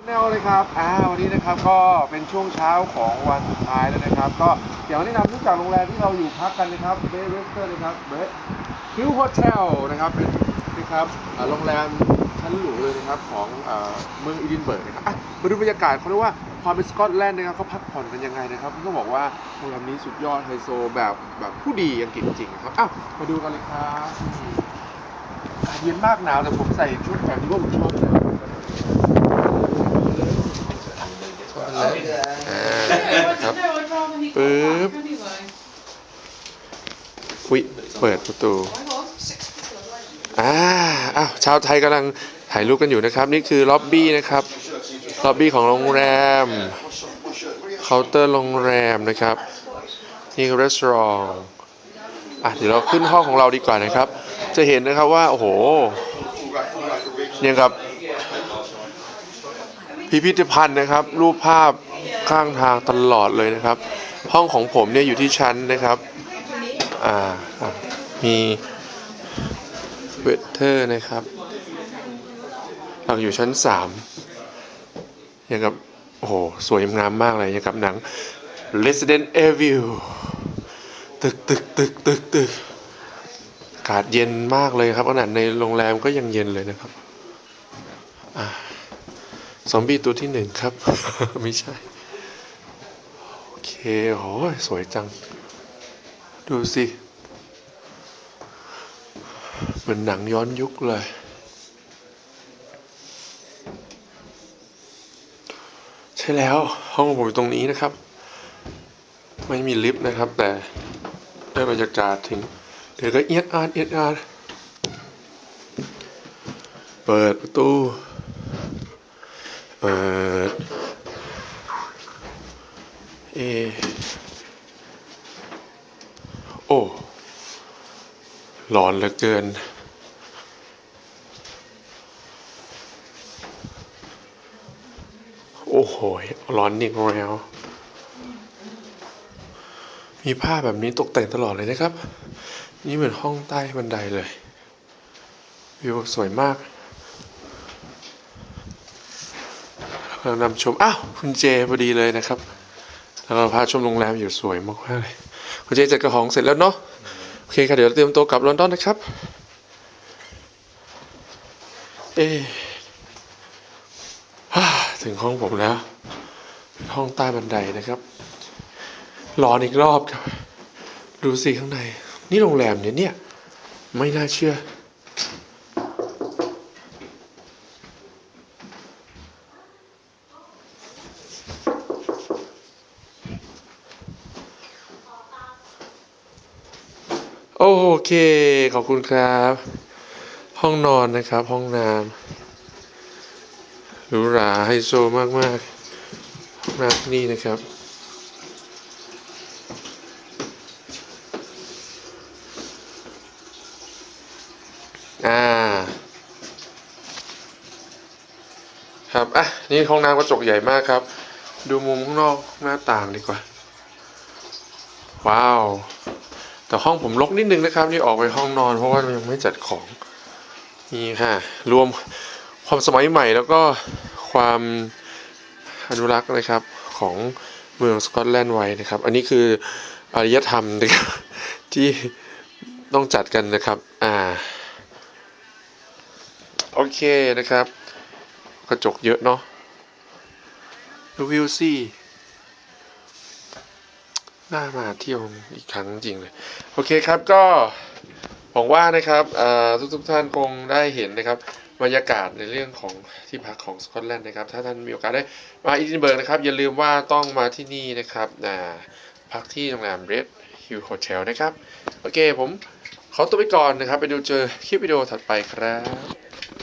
แนวเลยครับ อ่า วันนี้นะครับก็เป็นช่วงเช้าของวันสุดท้ายแล้วนะครับ ก็เดี๋ยวแนะนำรู้จักโรงแรมที่เราอยู่พักกันนะครับเบสเวสเตอร์นะครับเบสฮิลโฮเทลนะครับ เป็นนะครับอ่าโรงแรมชั้นหรูเลยนะครับของอ่าเมืองอีดินเบิร์กนะครับอะมาดูบรรยากาศเขาเรียกว่าความเป็นสกอตแลนด์นะครับเขาพักผ่อนกันยังไงนะครับต้องบอกว่าโรงแรมนี้สุดยอดไฮโซแบบแบบผู้ดีอังกฤษจริงๆนะครับ อ้าว มาดูกันเลยครับนี่อากาศเย็นมากหนาวแต่ผมใส่ชุดแบบนี้ว่าผมชอบเลย ครับปึ๊บวิเปิดประตูอ่าอ้าวชาวไทยกำลังถ่ายรูปกันอยู่นะครับ นี่คือล็อบบี้นะครับล็อบบี้ของโรงแรมเคาน์เตอร์โรงแรมนะครับนี่คือรีสอร์ทอะเดี๋ยวเราขึ้นห้องของเราดีกว่านะครับ จะเห็นนะครับว่าโอ้โหเนี่ยครับ พิพิธภัณฑ์นะครับ รูปภาพข้างทางตลอดเลยนะครับ ห้องของผมเนี่ยอยู่ที่ชั้นนะครับอ่ามีเวทเทอร์นะครับหลักอยู่ชั้นสามอย่างกับโอ้โหสวยงามมากเลยอย่างกับหนัง Resident Evil ตึกตึกตึกตึกตึกอากาศเย็นมากเลยครับขนาดในโรงแรมก็ยังเย็นเลยนะครับ ซอมบี้ตัวที่หนึ่งครับ ไม่ใช่ โอเคโอ้ยสวยจัง ดูสิ เหมือนหนังย้อนยุคเลย ใช่แล้ว ห้องของผมอยู่ตรงนี้นะครับ ไม่มีลิฟต์นะครับ แต่ได้บรรยากาศถึง เดี๋ยวก็เอียดอาดเอียดอาดเปิดประตู เปิด เอ โอ้หลอนเหลือเกิน โอ้โห ร้อนอีกแล้ว มีผ้าแบบนี้ตกแต่งตลอดเลยนะครับ นี่เหมือนห้องใต้บันไดเลย วิวสวยมาก กำลังนำชม อ้าว คุณเจพอดีเลยนะครับเราพาชมโรงแรมอยู่สวยมากเลย คุณเจจัดกระของเสร็จแล้วเนาะ โอเคค่ะ เดี๋ยวเตรียมตัวกลับลอนดอนนะครับ เอ๊ฮ่าถึงห้องผมแล้ว ห้องใต้บันไดนะครับรอนอีกรอบครับ ดูสิข้างใน นี่โรงแรมเนี่ยเนี่ย ไม่น่าเชื่อ โอเค ขอบคุณครับ ห้องนอนนะครับ ห้องน้ำหรูหราไฮโซมากมากๆน้ำที่นี่นะครับ อ่า ครับ อะ นี่ห้องน้ำกระจกใหญ่มากครับ ดูมุมข้างนอกหน้าต่างดีกว่า ว้าว แต่ห้องผมรกนิดนึงนะครับ นี่ออกไปห้องนอน เพราะว่ายังไม่จัดของนี่ค่ะรวมความสมัยใหม่แล้วก็ความอนุรักษ์นะครับของเมืองสกอตแลนด์ไว้นะครับ อันนี้คืออารยธรรมนะครับที่ต้องจัดกันนะครับ อ่า โอเคนะครับ กระจกเยอะเนาะดูวิวสิ น่ามาเที่ยวอีกครั้งจริงเลย โอเคครับก็หวังว่านะครับทุกทุกท่านคงได้เห็นนะครับบรรยากาศในเรื่องของที่พักของสกอตแลนด์นะครับ ถ้าท่านมีโอกาสได้มาอิดินเบิร์กนะครับ อย่าลืมว่าต้องมาที่นี่นะครับอ่าพักที่โรงแรม Red Hill Hotel นะครับ โอเคผมขอตัวไปก่อนนะครับ ไปดูเจอคลิปวิดีโอถัดไปครับ